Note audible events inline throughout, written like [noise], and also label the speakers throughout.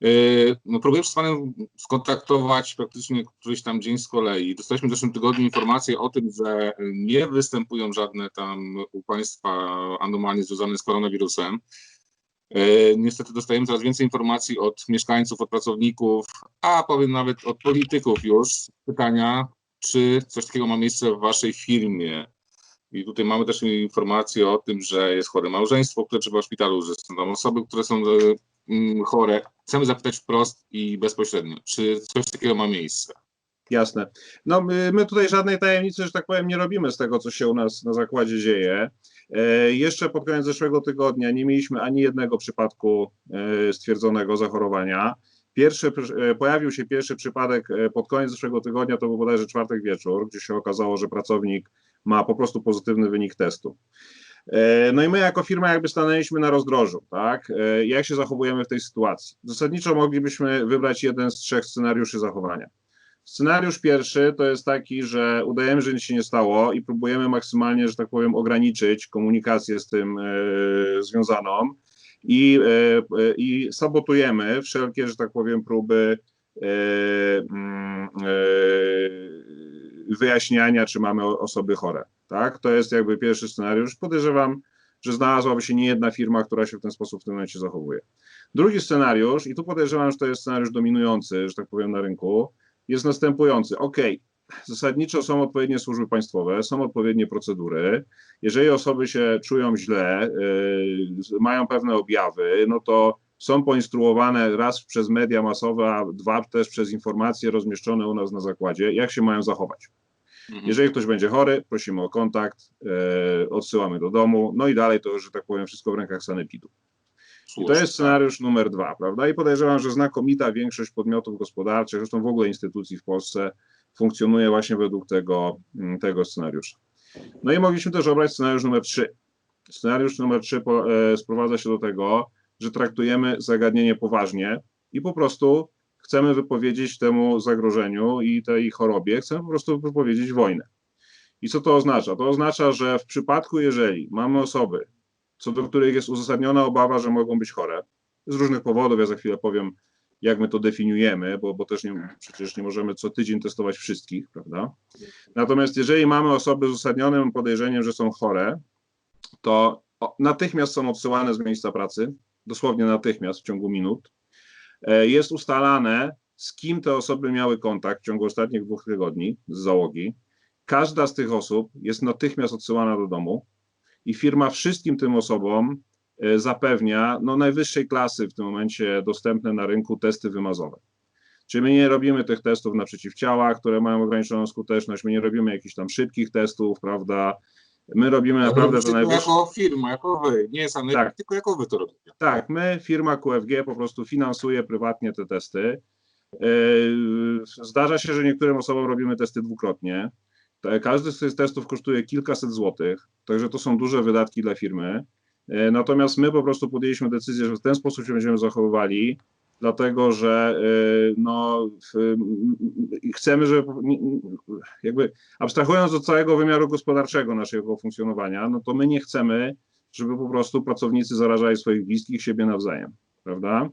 Speaker 1: Yy, No, próbuję się z Panem skontaktować praktycznie któryś tam dzień z kolei. Dostaliśmy w zeszłym tygodniu informację o tym, że nie występują żadne tam u Państwa anomalie związane z koronawirusem. Yy, Niestety dostajemy coraz więcej informacji od mieszkańców, od pracowników, a powiem nawet od polityków już. Pytania, czy coś takiego ma miejsce w Waszej firmie? I tutaj mamy też informację o tym, że jest chore małżeństwo, które trzeba w szpitalu, że są tam osoby, które są e, chore. Chcemy zapytać wprost i bezpośrednio, czy coś takiego ma miejsce?
Speaker 2: Jasne. No my, my tutaj żadnej tajemnicy, że tak powiem, nie robimy z tego, co się u nas na zakładzie dzieje. E, jeszcze pod koniec zeszłego tygodnia nie mieliśmy ani jednego przypadku e, stwierdzonego zachorowania. Pierwszy, e, pojawił się pierwszy przypadek pod koniec zeszłego tygodnia, to był bodajże czwartek wieczór, gdzie się okazało, że pracownik ma po prostu pozytywny wynik testu. E, No i my jako firma jakby stanęliśmy na rozdrożu, tak? E, Jak się zachowujemy w tej sytuacji? Zasadniczo moglibyśmy wybrać jeden z trzech scenariuszy zachowania. Scenariusz pierwszy to jest taki, że udajemy, że nic się nie stało i próbujemy maksymalnie, że tak powiem, ograniczyć komunikację z tym e, związaną i, i sabotujemy wszelkie, że tak powiem, próby e, wyjaśniania, czy mamy osoby chore. Tak? To jest jakby pierwszy scenariusz. Podejrzewam, że znalazłaby się nie jedna firma, która się w ten sposób w tym momencie zachowuje. Drugi scenariusz, i tu podejrzewam, że to jest scenariusz dominujący, że tak powiem, na rynku, jest następujący. OK, zasadniczo są odpowiednie służby państwowe, są odpowiednie procedury. Jeżeli osoby się czują źle, yy, mają pewne objawy, no to są poinstruowane raz przez media masowe, a dwa też przez informacje rozmieszczone u nas na zakładzie, jak się mają zachować.
Speaker 1: Mhm.
Speaker 2: Jeżeli ktoś będzie chory, prosimy o kontakt, e, odsyłamy do domu, no i dalej to, że tak powiem, wszystko w rękach sanepidu. I to jest scenariusz numer dwa, prawda? I podejrzewam, że znakomita większość podmiotów gospodarczych, zresztą w ogóle instytucji w Polsce, funkcjonuje właśnie według tego, mm, tego scenariusza. No i mogliśmy też obrać scenariusz numer trzy. Scenariusz numer trzy po, e, sprowadza się do tego, że traktujemy zagadnienie poważnie i po prostu chcemy wypowiedzieć temu zagrożeniu i tej chorobie, chcemy po prostu wypowiedzieć wojnę. I co to oznacza? To oznacza, że w przypadku, jeżeli mamy osoby, co do których jest uzasadniona obawa, że mogą być chore, z różnych powodów, ja za chwilę powiem, jak my to definiujemy, bo, bo też nie, przecież nie możemy co tydzień testować wszystkich, prawda? Natomiast jeżeli mamy osoby z uzasadnionym podejrzeniem, że są chore, to natychmiast są odsyłane z miejsca pracy, dosłownie natychmiast w ciągu minut. E, Jest ustalane, z kim te osoby miały kontakt w ciągu ostatnich dwóch tygodni z załogi. Każda z tych osób jest natychmiast odsyłana do domu i firma wszystkim tym osobom e, zapewnia no, najwyższej klasy w tym momencie dostępne na rynku testy wymazowe. Czyli my nie robimy tych testów na przeciwciała, które mają ograniczoną skuteczność, my nie robimy jakichś tam szybkich testów, prawda? My robimy naprawdę to
Speaker 1: Tylko
Speaker 2: najwyższe.
Speaker 1: jako firma, jako wy, nie sanepid,
Speaker 2: Tak.
Speaker 1: tylko jako wy to robicie.
Speaker 2: Tak, my, firma QFG, po prostu finansuje prywatnie te testy. Yy, Zdarza się, że niektórym osobom robimy testy dwukrotnie. Każdy z tych testów kosztuje kilkaset złotych, także to są duże wydatki dla firmy. Yy, Natomiast my po prostu podjęliśmy decyzję, że w ten sposób się będziemy zachowywali, dlatego że yy, no, m- m- chcemy, żeby jakby abstrahując od całego wymiaru gospodarczego naszego funkcjonowania, no to my nie chcemy, żeby po prostu pracownicy zarażali swoich bliskich siebie nawzajem, prawda?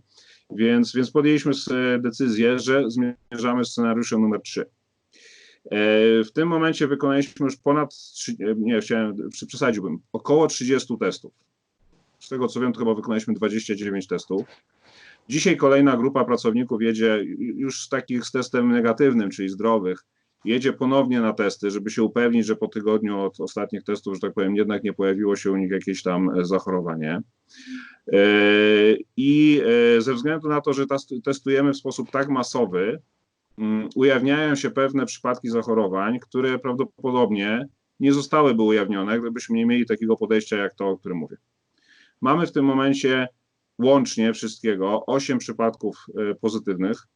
Speaker 2: Więc, więc podjęliśmy decyzję, że zmierzamy scenariuszem numer 3. W tym momencie wykonaliśmy już ponad, e, nie chciałem, przesadziłbym, około 30 testów. Z tego co wiem, to chyba wykonaliśmy 29 testów. Dzisiaj kolejna grupa pracowników jedzie już z takich z testem negatywnym, czyli zdrowych, jedzie ponownie na testy, żeby się upewnić, że po tygodniu od ostatnich testów, że tak powiem, jednak nie pojawiło się u nich jakieś tam zachorowanie. E, I e, ze względu na to, że testujemy w sposób tak masowy, mm, ujawniają się pewne przypadki zachorowań, które prawdopodobnie nie zostałyby ujawnione, gdybyśmy nie mieli takiego podejścia jak to, o którym mówię. Mamy w tym momencie łącznie wszystkiego 8 przypadków e, pozytywnych.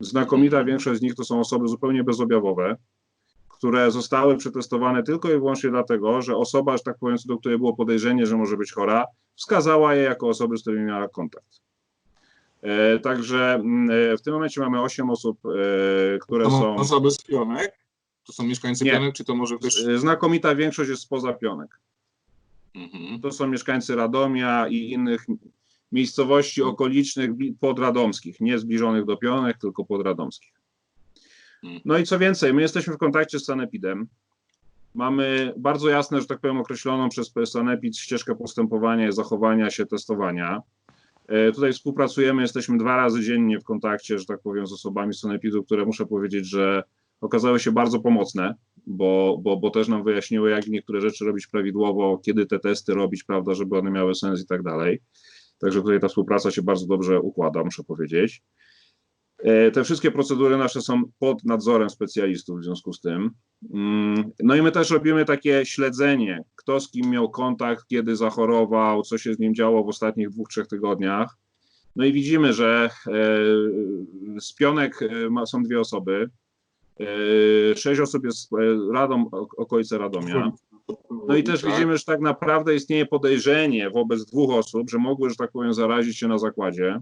Speaker 2: Znakomita większość z nich to są osoby zupełnie bezobjawowe, które zostały przetestowane tylko i wyłącznie dlatego, że osoba, że tak powiem, do której było podejrzenie, że może być chora, wskazała je jako osoby, z którymi miała kontakt. E, także mm, e, w tym momencie mamy 8 osób, e, które
Speaker 1: To
Speaker 2: są.
Speaker 1: osoby z pionek? To są mieszkańcy
Speaker 2: Nie.
Speaker 1: pionek, czy to może
Speaker 2: e, Znakomita większość jest spoza pionek.
Speaker 1: Mhm.
Speaker 2: To są mieszkańcy Radomia i innych miejscowości okolicznych podradomskich, nie zbliżonych do Pionek, tylko podradomskich. No i co więcej, my jesteśmy w kontakcie z Sanepidem. Mamy bardzo jasne, że tak powiem, określoną przez Sanepid ścieżkę postępowania zachowania się testowania. E, Tutaj współpracujemy, jesteśmy dwa razy dziennie w kontakcie, że tak powiem, z osobami z Sanepidu, które muszę powiedzieć, że okazały się bardzo pomocne, bo, bo, bo też nam wyjaśniły, jak niektóre rzeczy robić prawidłowo, kiedy te testy robić, prawda, żeby one miały sens i tak dalej. Także tutaj ta współpraca się bardzo dobrze układa, muszę powiedzieć. E, Te wszystkie procedury nasze są pod nadzorem specjalistów w związku z tym. Mm, No i my też robimy takie śledzenie, kto z kim miał kontakt, kiedy zachorował, co się z nim działo w ostatnich dwóch, trzech tygodniach. No i widzimy, że e, z pionek e, są dwie osoby. Sześć osób jest ok- okolice Radomia. No i też
Speaker 1: Tak.
Speaker 2: widzimy, że tak naprawdę istnieje podejrzenie wobec dwóch osób, że mogły, że tak powiem, zarazić się na zakładzie.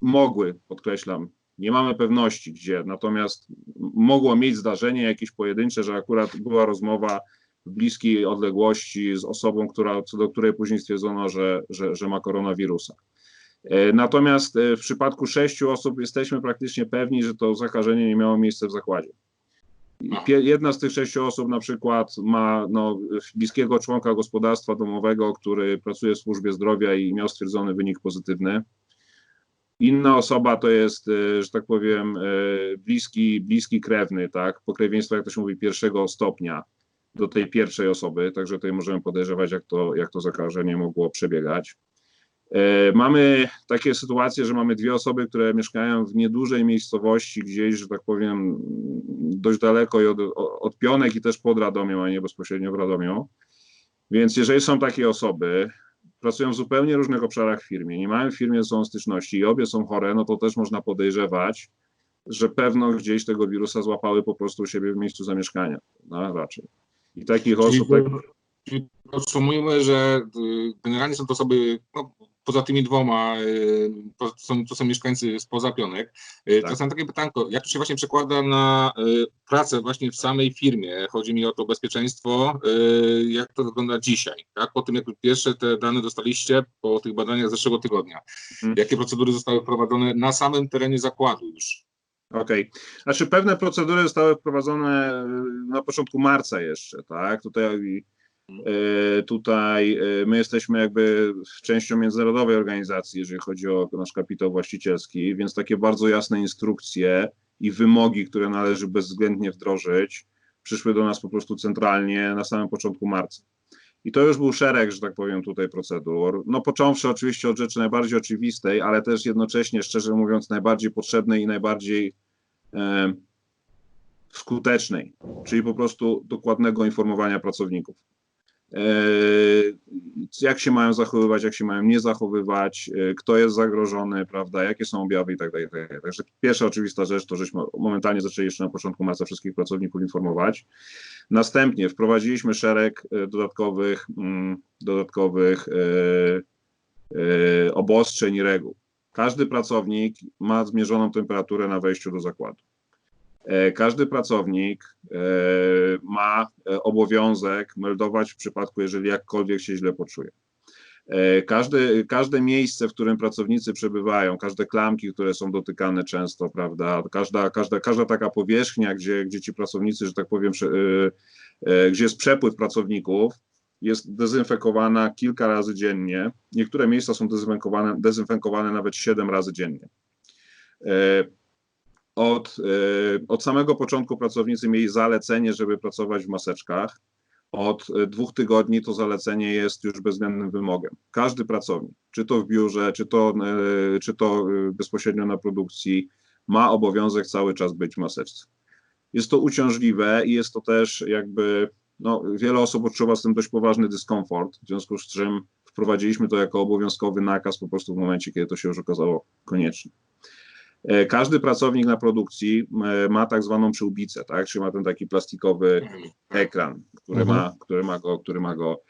Speaker 2: Mogły, podkreślam. Nie mamy pewności gdzie, natomiast mogło mieć zdarzenie jakieś pojedyncze, że akurat była rozmowa w bliskiej odległości z osobą, która, co do której później stwierdzono, że, że, że ma koronawirusa. E, Natomiast e, w przypadku sześciu osób jesteśmy praktycznie pewni, że to zakażenie nie miało miejsca w zakładzie.
Speaker 1: No.
Speaker 2: Jedna z tych sześciu osób na przykład ma no, bliskiego członka gospodarstwa domowego, który pracuje w służbie zdrowia i miał stwierdzony wynik pozytywny. Inna osoba to jest, e, że tak powiem, e, bliski, bliski krewny, tak, pokrewieństwo, jak to się mówi, pierwszego stopnia do tej pierwszej osoby, także tutaj możemy podejrzewać, jak to, jak to zakażenie mogło przebiegać. E, Mamy takie sytuacje, że mamy dwie osoby, które mieszkają w niedużej miejscowości, gdzieś, że tak powiem, dość daleko i od, od Pionek i też pod Radomiem, a nie bezpośrednio w Radomiu. Więc jeżeli są takie osoby, pracują w zupełnie różnych obszarach w firmie, nie mają w firmie sobą styczności i obie są chore, no to też można podejrzewać, że pewno gdzieś tego wirusa złapały po prostu u siebie w miejscu zamieszkania, no, raczej. I takich
Speaker 1: Czyli,
Speaker 2: osób, tak,
Speaker 1: czyli podsumujmy, że y, generalnie są to osoby, no, poza tymi dwoma, y, po- są, to są mieszkańcy spoza Pionek. Y,
Speaker 2: Tak.
Speaker 1: To są takie pytanko, jak to się właśnie przekłada na y, pracę właśnie w samej firmie? Chodzi mi o to bezpieczeństwo, y, jak to wygląda dzisiaj, tak? Po tym, jak pierwsze te dane dostaliście po tych badaniach z zeszłego tygodnia.
Speaker 2: Mhm.
Speaker 1: Jakie procedury zostały wprowadzone na samym terenie zakładu już?
Speaker 2: Okej. Znaczy pewne procedury zostały wprowadzone y, na początku marca jeszcze, tak? Tutaj, y, tutaj y, my jesteśmy jakby częścią międzynarodowej organizacji, jeżeli chodzi o nasz kapitał właścicielski, więc takie bardzo jasne instrukcje i wymogi, które należy bezwzględnie wdrożyć, przyszły do nas po prostu centralnie na samym początku marca. I to już był szereg, że tak powiem, tutaj procedur. No począwszy oczywiście od rzeczy najbardziej oczywistej, ale też jednocześnie, szczerze mówiąc, najbardziej potrzebnej i najbardziej e, skutecznej, czyli po prostu dokładnego informowania pracowników. E, jak się mają zachowywać, jak się mają nie zachowywać, e, kto jest zagrożony, prawda, jakie są objawy i tak dalej. i tak dalej. Także pierwsza oczywista rzecz to, żeśmy momentalnie zaczęli jeszcze na początku marca wszystkich pracowników informować. Następnie wprowadziliśmy szereg e, dodatkowych, mm, dodatkowych obostrzeń i reguł. Każdy pracownik ma zmierzoną temperaturę na wejściu do zakładu. E, Każdy pracownik e, ma e, obowiązek meldować w przypadku, jeżeli jakkolwiek się źle poczuje. E, Każde, miejsce, w którym pracownicy przebywają, każde klamki, które są dotykane często, prawda, każda, każda, każda taka powierzchnia, gdzie, gdzie ci pracownicy, że tak powiem, gdzie jest przepływ pracowników, jest dezynfekowana kilka razy dziennie. Niektóre miejsca są dezynfekowane, dezynfekowane nawet siedem razy dziennie. Od, e, od samego początku pracownicy mieli zalecenie, żeby pracować w maseczkach. Od e, dwóch tygodni to zalecenie jest już bezwzględnym wymogiem. Każdy pracownik, czy to w biurze, czy to, e, czy to bezpośrednio na produkcji, ma obowiązek cały czas być w maseczce. Jest to uciążliwe i jest to też jakby, no, wiele osób odczuwa z tym dość poważny dyskomfort, w związku z czym wprowadziliśmy to jako obowiązkowy nakaz po prostu w momencie, kiedy to się już okazało konieczne. E, Każdy pracownik na produkcji e, ma tak zwaną przyłbicę, tak? czyli ma ten taki plastikowy ekran, który,
Speaker 1: Mhm.
Speaker 2: ma, który ma go, który ma go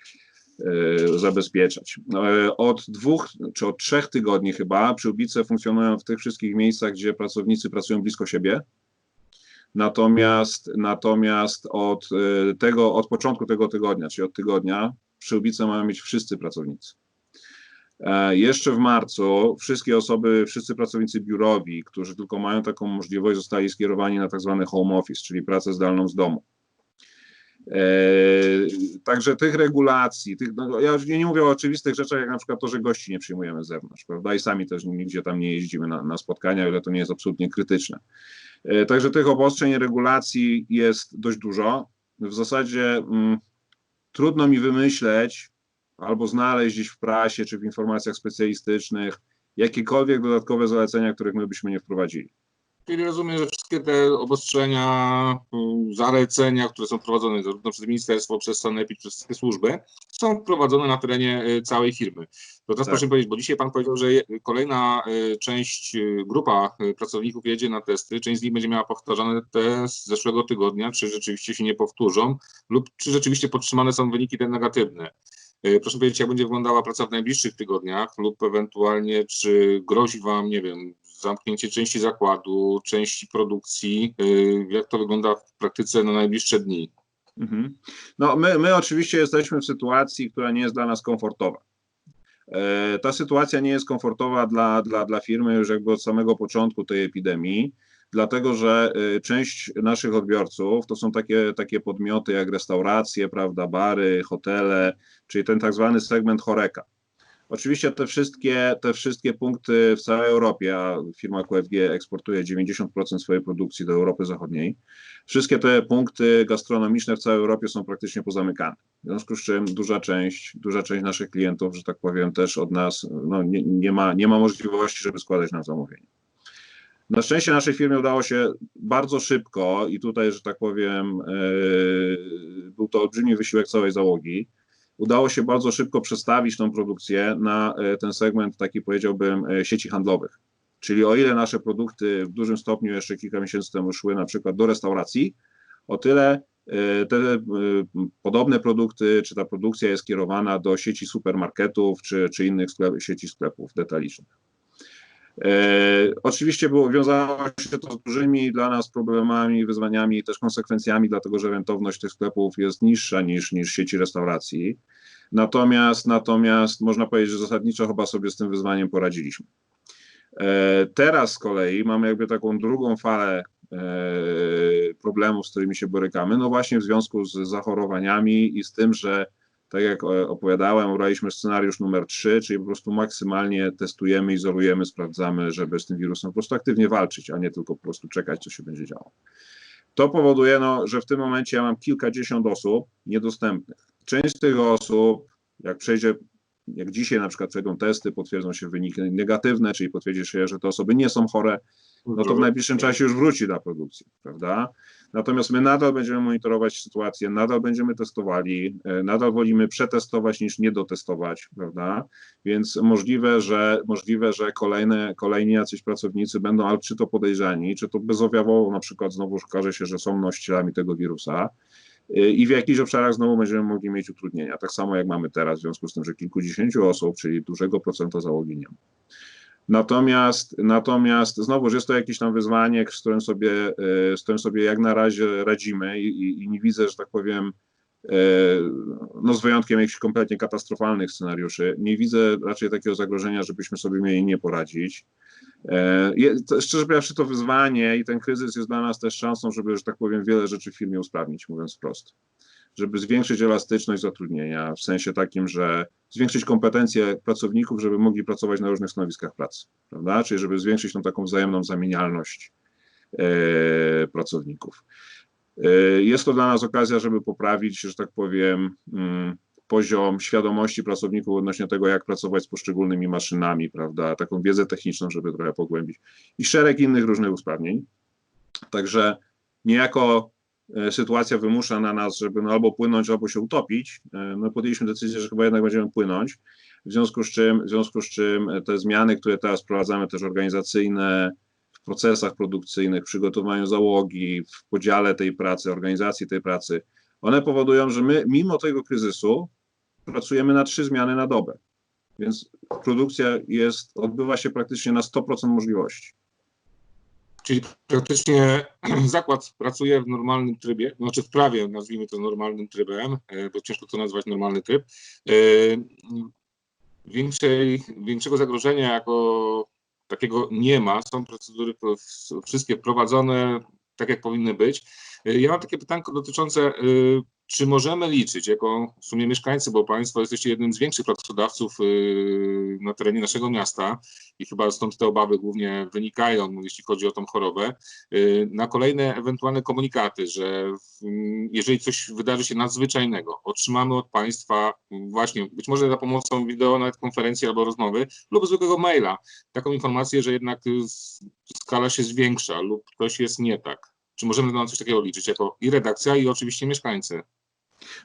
Speaker 2: e, zabezpieczać. E, Od dwóch czy od trzech tygodni chyba przyłbice funkcjonują w tych wszystkich miejscach, gdzie pracownicy pracują blisko siebie. Natomiast, natomiast od tego, od początku tego tygodnia, czyli od tygodnia, przyłbice mają mieć wszyscy pracownicy. E, Jeszcze w marcu wszystkie osoby, wszyscy pracownicy biurowi, którzy tylko mają taką możliwość, zostali skierowani na tak zwany home office, czyli pracę zdalną z domu. E, Także tych regulacji, tych, no, ja już nie, mówię o oczywistych rzeczach, jak na przykład to, że gości nie przyjmujemy z zewnątrz, prawda? I sami też nigdzie tam nie jeździmy na, na spotkania, ale to nie jest absolutnie krytyczne. E, Także tych obostrzeń regulacji jest dość dużo. W zasadzie mm, trudno mi wymyśleć albo znaleźć gdzieś w prasie czy w informacjach specjalistycznych jakiekolwiek dodatkowe zalecenia, których my byśmy nie wprowadzili.
Speaker 1: Czyli rozumiem, że wszystkie te obostrzenia, y, zalecenia, które są wprowadzone zarówno przez ministerstwo, przez sanepid, przez wszystkie służby, są wprowadzone na terenie y, całej firmy. To teraz
Speaker 2: Tak.
Speaker 1: proszę powiedzieć, bo dzisiaj Pan powiedział, że kolejna y, część, grupa pracowników jedzie na testy, część z nich będzie miała powtarzane te z zeszłego tygodnia, czy rzeczywiście się nie powtórzą, lub czy rzeczywiście podtrzymane są wyniki te negatywne. Y, Proszę powiedzieć, jak będzie wyglądała praca w najbliższych tygodniach, lub ewentualnie czy grozi Wam, nie wiem, zamknięcie części zakładu, części produkcji, y, jak to wygląda w praktyce na najbliższe dni?
Speaker 2: Mhm. No, my, my oczywiście jesteśmy w sytuacji, która nie jest dla nas komfortowa. E, Ta sytuacja nie jest komfortowa dla, dla, dla firmy już jakby od samego początku tej epidemii, dlatego że e, część naszych odbiorców to są takie, takie podmioty jak restauracje, prawda, bary, hotele, czyli ten tak zwany segment choreka. Oczywiście te wszystkie, te wszystkie punkty w całej Europie, a firma QFG eksportuje 90% swojej produkcji do Europy Zachodniej, wszystkie te punkty gastronomiczne w całej Europie są praktycznie pozamykane. W związku z czym duża część, duża część naszych klientów, że tak powiem, też od nas no, nie, nie, ma, nie ma możliwości, żeby składać nam zamówienie. Na szczęście naszej firmie udało się bardzo szybko i tutaj, że tak powiem, yy, był to olbrzymi wysiłek całej załogi. Udało się bardzo szybko przestawić tą produkcję na e, ten segment, taki powiedziałbym, e, sieci handlowych. Czyli o ile nasze produkty w dużym stopniu jeszcze kilka miesięcy temu szły na przykład do restauracji, o tyle e, te e, podobne produkty, czy ta produkcja jest kierowana do sieci supermarketów, czy, czy innych sklep, sieci sklepów detalicznych. E, oczywiście było, wiązało się to z dużymi dla nas problemami, wyzwaniami też konsekwencjami, dlatego że rentowność tych sklepów jest niższa niż, niż sieci restauracji. Natomiast, natomiast można powiedzieć, że zasadniczo chyba sobie z tym wyzwaniem poradziliśmy. E, Teraz z kolei mamy jakby taką drugą falę e, problemów, z którymi się borykamy, no właśnie w związku z zachorowaniami i z tym, że tak jak e, opowiadałem, obraliśmy scenariusz numer 3, czyli po prostu maksymalnie testujemy, izolujemy, sprawdzamy, żeby z tym wirusem po prostu aktywnie walczyć, a nie tylko po prostu czekać, co się będzie działo. To powoduje, no, że w tym momencie ja mam kilkadziesiąt osób niedostępnych. Część z tych osób, jak przejdzie, jak dzisiaj na przykład przejdą testy, potwierdzą się wyniki negatywne, czyli potwierdzi się, że te osoby nie są chore, no to w najbliższym czasie już wróci do produkcji, prawda? Natomiast my nadal będziemy monitorować sytuację, nadal będziemy testowali, e, nadal wolimy przetestować niż nie dotestować, prawda? Więc możliwe, że możliwe, że kolejne, kolejni jacyś pracownicy będą albo czy to podejrzani, czy to bezobjawowo na przykład znowu okaże się, że są nosicielami tego wirusa. e, I w jakichś obszarach znowu będziemy mogli mieć utrudnienia. Tak samo jak mamy teraz, w związku z tym, że kilkudziesięciu osób, czyli dużego procenta załogi nie ma. Natomiast, natomiast znowuż jest to jakieś tam wyzwanie, z którym sobie, e, z którym sobie jak na razie radzimy i, i, i nie widzę, że tak powiem, e, no z wyjątkiem jakichś kompletnie katastrofalnych scenariuszy, nie widzę raczej takiego zagrożenia, żebyśmy sobie mieli nie poradzić. E, Szczerze powiedziawszy, to wyzwanie i ten kryzys jest dla nas też szansą, żeby, że tak powiem, wiele rzeczy w firmie usprawnić, mówiąc wprost. Żeby zwiększyć elastyczność zatrudnienia, w sensie takim, że zwiększyć kompetencje pracowników, żeby mogli pracować na różnych stanowiskach pracy, prawda? Czyli żeby zwiększyć tą taką wzajemną zamienialność e, pracowników. E, jest to dla nas okazja, żeby poprawić, że tak powiem, mm, poziom świadomości pracowników odnośnie tego, jak pracować z poszczególnymi maszynami, prawda? Taką wiedzę techniczną, żeby trochę pogłębić i szereg innych różnych usprawnień. Także niejako sytuacja wymusza na nas, żeby no albo płynąć, albo się utopić. E, No podjęliśmy decyzję, że chyba jednak będziemy płynąć. W związku z czym, w związku z czym e, te zmiany, które teraz wprowadzamy, też organizacyjne, w procesach produkcyjnych, przygotowaniu załogi, w podziale tej pracy, organizacji tej pracy, one powodują, że my mimo tego kryzysu pracujemy na trzy zmiany na dobę. Więc produkcja jest, odbywa się praktycznie na 100% możliwości.
Speaker 1: Czyli praktycznie [clears throat] zakład pracuje w normalnym trybie, znaczy w prawie nazwijmy to normalnym trybem, e, bo ciężko to nazwać normalny tryb. E, większej, większego zagrożenia jako takiego nie ma. Są procedury pro- wszystkie wprowadzone tak, jak powinny być. Y, Ja mam takie pytanko dotyczące, y, czy możemy liczyć jako w sumie mieszkańcy, bo Państwo jesteście jednym z większych pracodawców y, na terenie naszego miasta i chyba stąd te obawy głównie wynikają, jeśli chodzi o tą chorobę, na kolejne ewentualne komunikaty, że jeżeli coś wydarzy się nadzwyczajnego, otrzymamy od Państwa właśnie, być może za pomocą wideo, nawet konferencji albo rozmowy, lub zwykłego maila, taką informację, że jednak skala się zwiększa lub coś jest nie tak. Czy możemy na coś takiego liczyć jako i redakcja, i oczywiście mieszkańcy?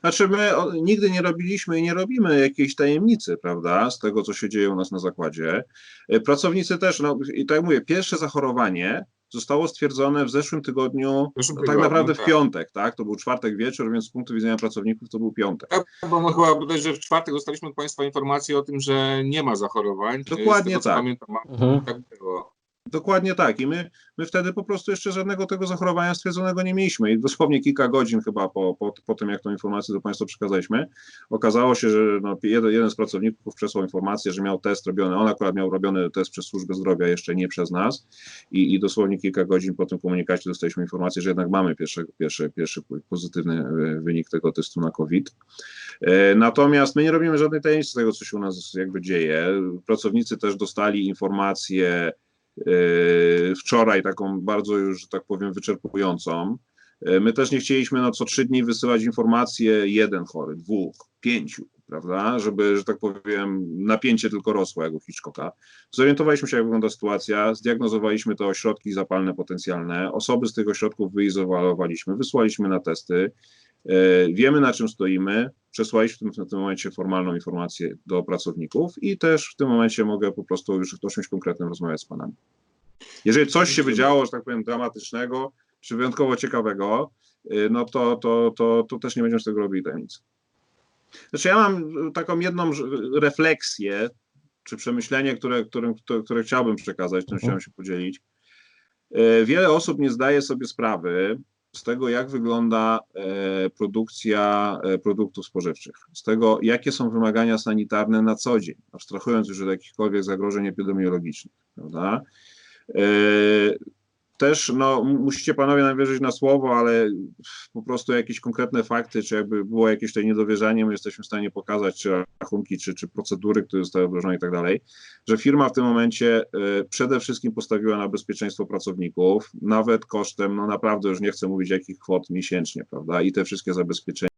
Speaker 2: Znaczy my nigdy nie robiliśmy i nie robimy jakiejś tajemnicy, prawda, z tego, co się dzieje u nas na zakładzie. E, Pracownicy też, no i tak jak mówię, pierwsze zachorowanie zostało stwierdzone w zeszłym tygodniu,
Speaker 1: W zeszłym
Speaker 2: tak
Speaker 1: tygodniu,
Speaker 2: naprawdę w
Speaker 1: tak.
Speaker 2: piątek, tak, to był czwartek wieczór, więc z punktu widzenia pracowników to był piątek.
Speaker 1: Tak, bo my chyba bodaj, że w czwartek dostaliśmy od Państwa informację o tym, że nie ma zachorowań.
Speaker 2: Dokładnie
Speaker 1: Z tego, co
Speaker 2: tak.
Speaker 1: Pamiętam,
Speaker 3: Mhm.
Speaker 1: tak było.
Speaker 2: Dokładnie tak. I my, my wtedy po prostu jeszcze żadnego tego zachorowania stwierdzonego nie mieliśmy. I dosłownie kilka godzin chyba po, po, po tym, jak tą informację do Państwa przekazaliśmy, okazało się, że no, jeden, jeden z pracowników przesłał informację, że miał test robiony. On akurat miał robiony test przez służbę zdrowia, jeszcze nie przez nas. I, i dosłownie kilka godzin po tym komunikacie dostaliśmy informację, że jednak mamy pierwszy, pierwszy, pierwszy pozytywny e, wynik tego testu na COVID. E, Natomiast my nie robimy żadnej tajemnicy tego, co się u nas jakby dzieje. Pracownicy też dostali informację e, wczoraj, taką bardzo już, że tak powiem, wyczerpującą. E, My też nie chcieliśmy no, co trzy dni wysyłać informacje jeden chory, dwóch, pięciu, prawda, żeby, że tak powiem, napięcie tylko rosło jak u Hitchcocka. Zorientowaliśmy się, jak wygląda sytuacja, zdiagnozowaliśmy te ośrodki zapalne potencjalne, osoby z tych ośrodków wyizolowaliśmy, wysłaliśmy na testy, E, Wiemy, na czym stoimy. Przesłaliśmy w tym, w tym momencie formalną informację do pracowników i też w tym momencie mogę po prostu już o czymś konkretnym rozmawiać z panami. Jeżeli coś się wydziało, że tak powiem, dramatycznego czy wyjątkowo ciekawego, y, no to, to, to, to też nie będziemy z tego robili tajemnicy. Znaczy ja mam taką jedną refleksję, czy przemyślenie, które, które, które chciałbym przekazać, tym chciałem się podzielić. E, Wiele osób nie zdaje sobie sprawy z tego, jak wygląda e, produkcja e, produktów spożywczych, z tego, jakie są wymagania sanitarne na co dzień, abstrahując już od jakichkolwiek zagrożeń epidemiologicznych, prawda? Też no, musicie panowie nam wierzyć na słowo, ale po prostu jakieś konkretne fakty, czy jakby było jakieś tutaj niedowierzanie, my jesteśmy w stanie pokazać, czy rachunki, czy, czy procedury, które zostały wdrożone i tak dalej, że firma w tym momencie e, przede wszystkim postawiła na bezpieczeństwo pracowników, nawet kosztem, no naprawdę już nie chcę mówić jakich kwot miesięcznie, prawda, i te wszystkie zabezpieczenia